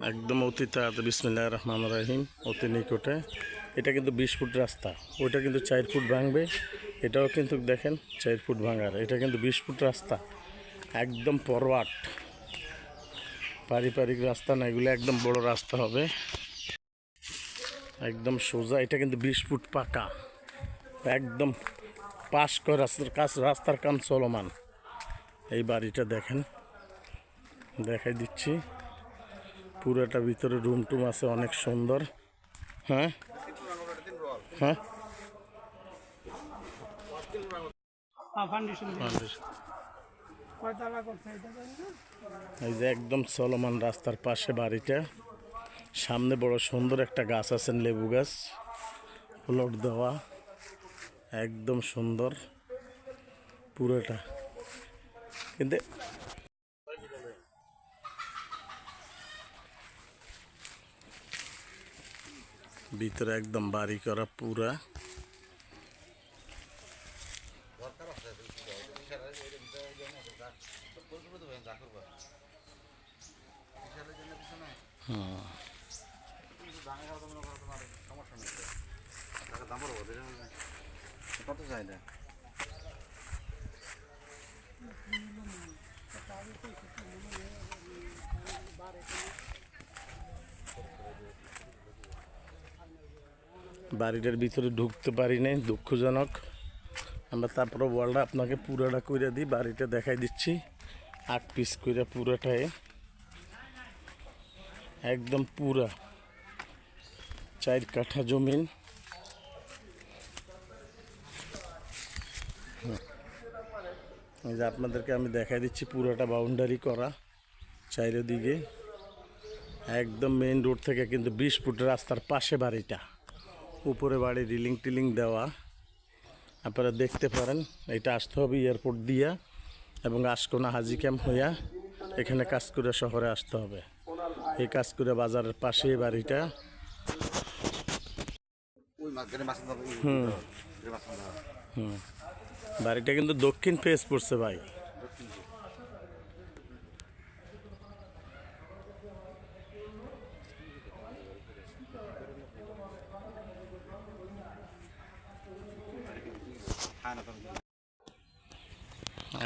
একদম অতি তাড়াতাড়ি বিসমিল্লাহ রহমান রাহিম, অতি নিকটে। এটা কিন্তু বিশ ফুট রাস্তা, ওইটা কিন্তু চার ফুট ভাঙবে। এটাও কিন্তু দেখেন চার ফুট ভাঙার, এটা কিন্তু বিশ ফুট রাস্তা, একদম পরওয়াট পারিবারিক রাস্তা না, এগুলো একদম বড় রাস্তা হবে। একদম সোজা, এটা কিন্তু বিশ ফুট পাকা। একদম পাশ করে রাস্তার কাজ, রাস্তার কাম চলমান। এই বাড়িটা দেখেন, দেখাই দিচ্ছি। পুরোটা ভিতরে রুম টুম আছে অনেক সুন্দর। হ্যাঁ? হ্যাঁ? না। এই যে একদম চলমান রাস্তার পাশে বাড়িটা। সামনে বড় সুন্দর একটা গাছ আছে লেবু গাছ। প্লট দেওয়া। একদম সুন্দর। পুরোটা। কিন্তু ভিতরে একদম বাড়ি করা পুরা। কত চাই না বাড়িটার ভিতরে ঢুকতে পারি নাই, দুঃখজনক। আমরা তারপরে ওয়ালটা আপনাকে পুরোটা করে দিই, বাড়িটা দেখাই দিচ্ছি। আট পিস করে পুরোটাই। একদম পুরা। চার কাঠা জমিন। যে আপনাদেরকে আমি দেখাই দিচ্ছি, পুরোটা বাউন্ডারি করা চারিদিকে। একদম মেইন রোড থেকে কিন্তু বিশ ফুট রাস্তার পাশে বাড়িটা। উপরে বাড়ি রিলিং টিলিং দেওয়া। আপনারা দেখতে পারেন এটা আসতে হবে এয়ারপোর্ট দিয়া এবং আশকোনা হাজি ক্যাম্প হইয়া এখানে কাজ করে শহরে আসতে হবে। এই কাজ করে বাজারের পাশে বাড়িটা। দাও হুম। বাড়িটা কিন্তু দক্ষিণ ফেস পড়ছে ভাই।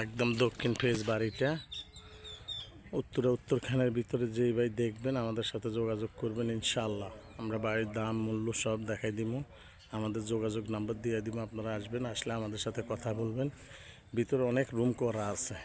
একদম দক্ষিণ ফেস বাড়িটা। উত্তরে উত্তরখানের ভিতরে যেই ভাই দেখবেন, আমাদের সাথে যোগাযোগ করবেন ইনশাল্লাহ আমরা বাড়ির দাম, মূল্য সব দেখাই দিব আমাদের যোগাযোগ নাম্বার দিয়ে দিব আপনারা আসবেন, আসলে আমাদের সাথে কথা বলবেন। ভিতরে অনেক রুম করা আছে।